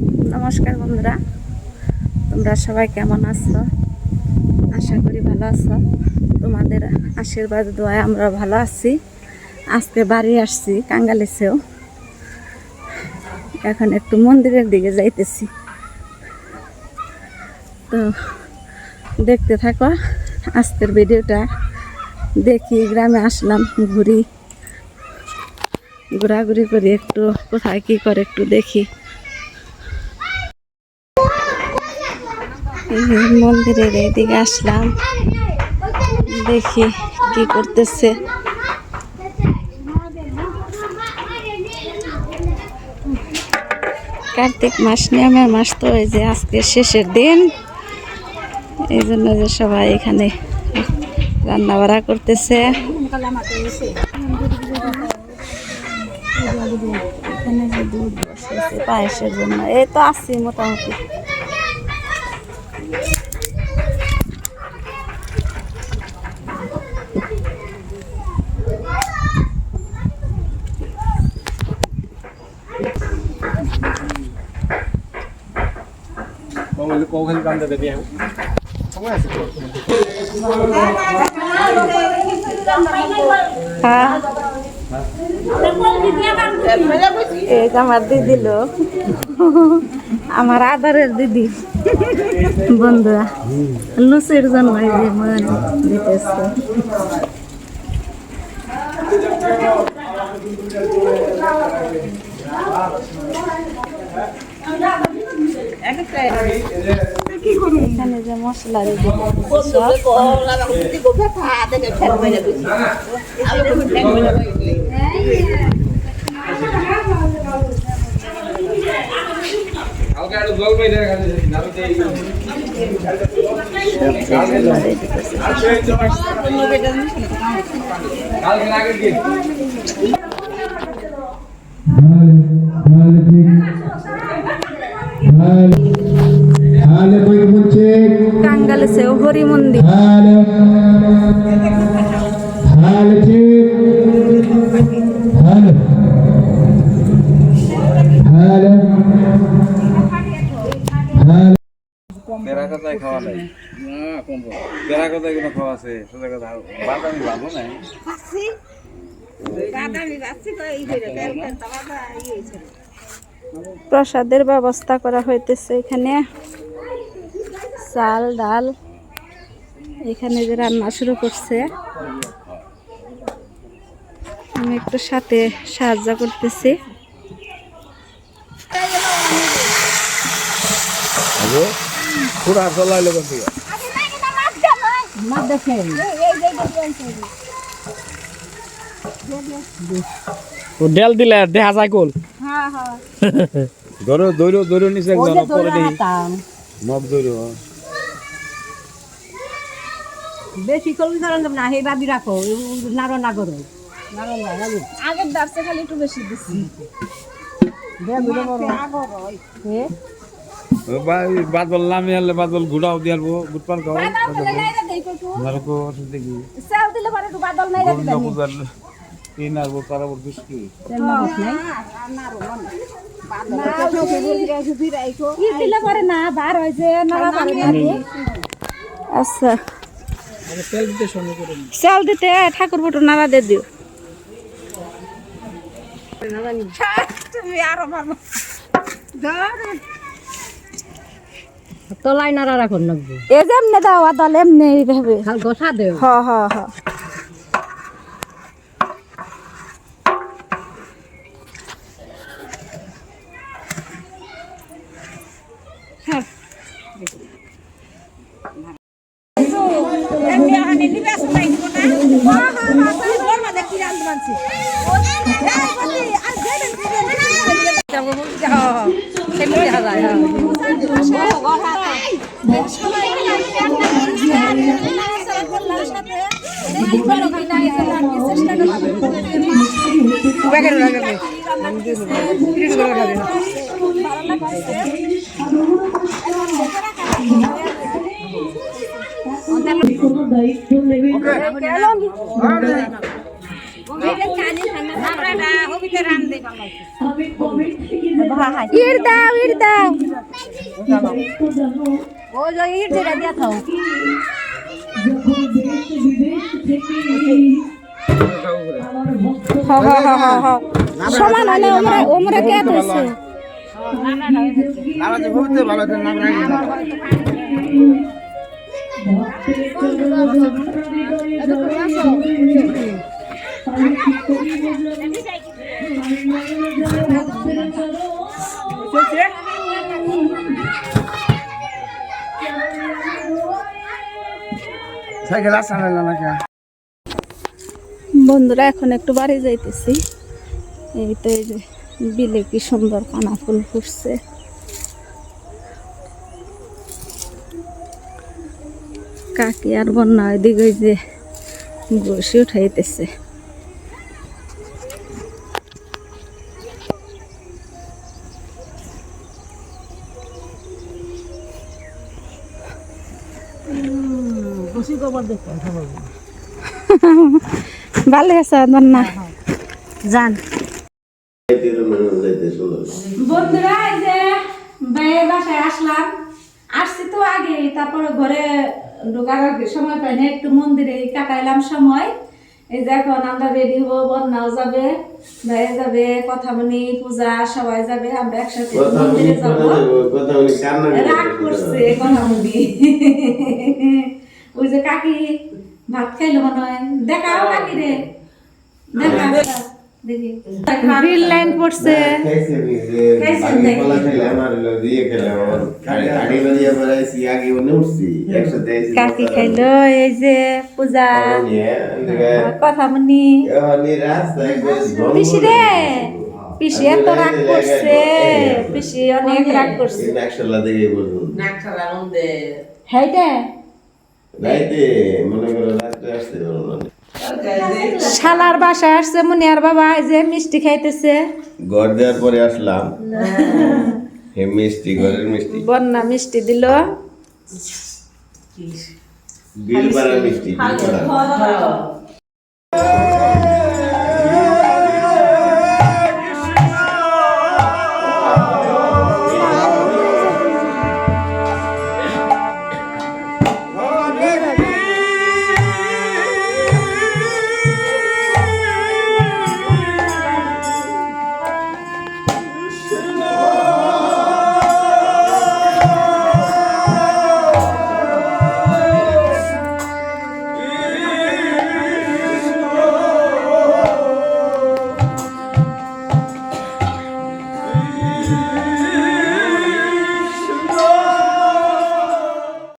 নমস্কার বন্ধুরা। তোমরা সবাই কেমন আছো? আশা করি ভালো আছো। তোমাদের আশীর্বাদ দোয়ায় আমরা ভালো আছি। আজকে বাড়ি আসছি কাঙ্গালিছেও এখন একটু মন্দিরের দিকে যাইতেছি। তো দেখতে থাকো, আজকের ভিডিওটা দেখি, গ্রামে আসলাম, ঘুরি। ঘোরাঘুরি করি, একটু কোথায় কী করে একটু দেখি এই যে মন্দিরের এদিকে আসলাম। দেখি কি করতেছে। কার্তিক মাস নিয়মের মাস তো এই যে আজকে শেষের দিন। এই জন্য যে সবাই এখানে রান্না বাড়া করতেছে। পায়েসের জন্য। এই তো আসছি মোটামুটি। কৌখালি কৌখালি কান্দা দেবী এখন সময় আছে আমার দিদি লোক দিদি। বন্ধুরা লুচির জন্য মন দিতেছে এখানে যে মশলা রেডি করতেছে সব হালকা একটু জল পাই দেখা যাচ্ছে নাড়ু দিয়ে সব যে মশলা কথায় খাওয়া নাই। না কথায় কোনো খাওয়া আছে? সোজা কথা বাদ আমি ভাবো না প্রসাদের ব্যবস্থা করা হইতেছে এখানে। চাল ডাল এখানে যে রান্না শুরু করছে। আমি একটু সাথে সাহায্য করতেছি। পুরা কোন থেকে ও ডেল দিলে দেখা যায় গোল ধরো দৈরো দৈরো নিচে একজন পরে দেখি মগ দৈরো বেশি করবি কারণ না হে ভাবি রাখো নারো না করো আগের দার্সে খালি একটু বেশি দিচ্ছি বাদ বললাম এলে বাদ বল ঘুরাও দিয়ে আলবো গুটপাল খাও নারকো দিলে পরে একটু বাদল নাই? আর কি তো। আচ্ছা। চাল দিতে ঠাকুর ফটো নাড়া দিয়ে দিও। তলায় নাড়া রাখুন লাগবে এ যেমনে দাও আর দল এমনি এইভাবে খাল গোসা দেও হ হ হ Hãy subscribe cho kênh Ghiền Mì Gõ Để không bỏ lỡ những video hấp dẫn দায়িত্ব নেবে ইর দাও ইর দাও ও যে ইট যেটা দিয়া থাও সমান হলে ওমরা ওমরা কে আছে বন্ধুরা, এখন একটু বাড়ি যাইতেছি। এই তো এই যে বিলে কি সুন্দর কানা ফুল ফুটছে। কাকি আর বন্যা ওইদিকে ওই যে বসে উঠাইতেছে। ভালো আছে বন্যা যান বন্ধুরা এই যে ভাইয়ের বাসায় আসলাম। আসছি তো আগে তারপরে ঘরে ঢোকার সময় পাই না একটু মন্দিরে কাটাইলাম সময়। এই যে এখন আমরা রেডি হব বন্যাও যাবে ভাইয়া যাবে কথামণি পূজা সবাই যাবে আমরা একসাথে মন্দিরে যাব। রাগ করছে কথামণি ওই যে কাকি ভাত খাইলো মনে হয়। দেখাও কাকি রে। গ্রিন লাইন পড়ছে। কাকি খাইলো এই যে পূজা। কথা মনি পিসি রে। পিসি এত রাগ করছে। পিসি অনেক রাগ করছে। হেইটে মনে করো রাত্রে আসতে পারো না। শালার বাসায় আসছে মুনিয়ার বাবা যে মিষ্টি খাইতেছে। ঘর দেওয়ার পরে আসলাম। হে মিষ্টি ঘরের মিষ্টি। বন্যা মিষ্টি দিল। বিল পাড়ার মিষ্টি বিল পাড়া